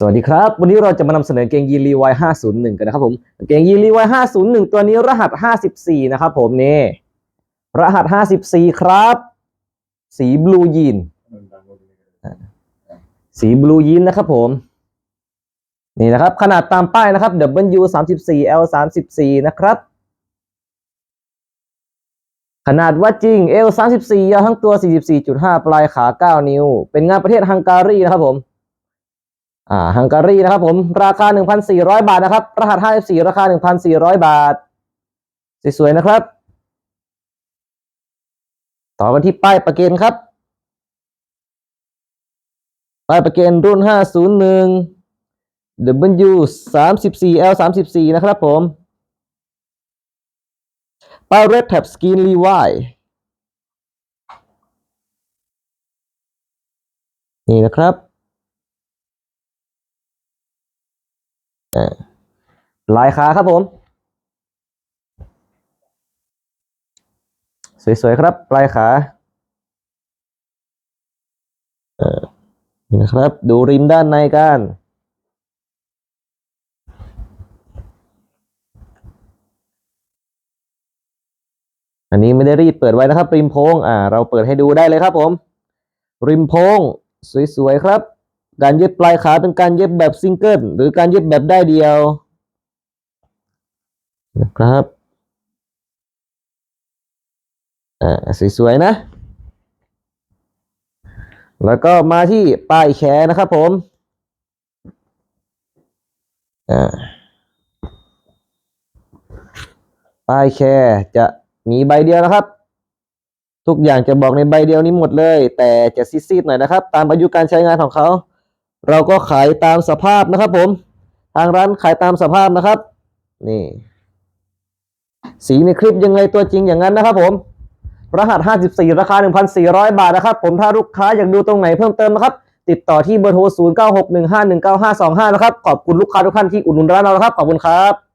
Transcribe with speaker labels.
Speaker 1: สวัสดีครับ วันนี้เราจะมานำเสนอเกงยีรีวาย501 กันนะครับผมเกงยีรีวาย501 ตัวนี้รหัส 54 นะครับผมนี่รหัส 54 ครับ สีบลูยีนสีบลูยีนนะครับผมนี่นะครับ ขนาดตามป้ายนะครับ W 34 L 34นะครับ ขนาดวัดจริง L 34ยาวทั้งตัว 44.5 ปลายขา 9 นิ้ว เป็นงานประเทศฮังการีนะครับผม อ่าฮังการีนะครับผม ราคา 1,400 บาทนะครับ รหัส 54 ราคา 1,400 บาท สวยๆนะครับ ต่อกันที่ป้ายประเกนครับ ป้ายประเกนรุ่น 501 W 34 L 34นะครับผม ป้าย Red Tab Skin Levi นี่นะครับ ลายขาครับผม สวยๆครับปลายขาเออนี่นะครับ ดูริมด้านในกันอันนี้ไม่ได้รีดเปิดไว้นะครับ ริมโพงอ่า เราเปิดให้ดูได้เลยครับผม ริมโพง สวยๆครับ การเย็บปลายขาเป็นการเย็บแบบซิงเกิลหรือการเย็บแบบได้เดียวนะครับอ่าสวยๆนะ แล้วก็มาที่ป้ายแขนนะครับผมอ่าป้ายแคร์จะมีใบเดียวนะครับ ทุกอย่างจะบอกในใบเดียวนี้หมดเลย แต่จะซีดๆหน่อยนะครับ ตามอายุการใช้งานของเขา เราก็ขายตามสภาพนะครับผม ทางร้านขายตามสภาพนะครับ นี่ สีในคลิปยังไงตัวจริงอย่างนั้นนะครับผม รหัส 54 ราคา 1,400 บาทนะครับ ผมถ้าลูกค้าอยากดูตรงไหนเพิ่มเติมนะครับ ติดต่อที่เบอร์โทร 0961519525 นะครับ ขอบคุณลูกค้าทุกท่านที่อุดหนุนร้านเรานะครับ ขอบคุณครับ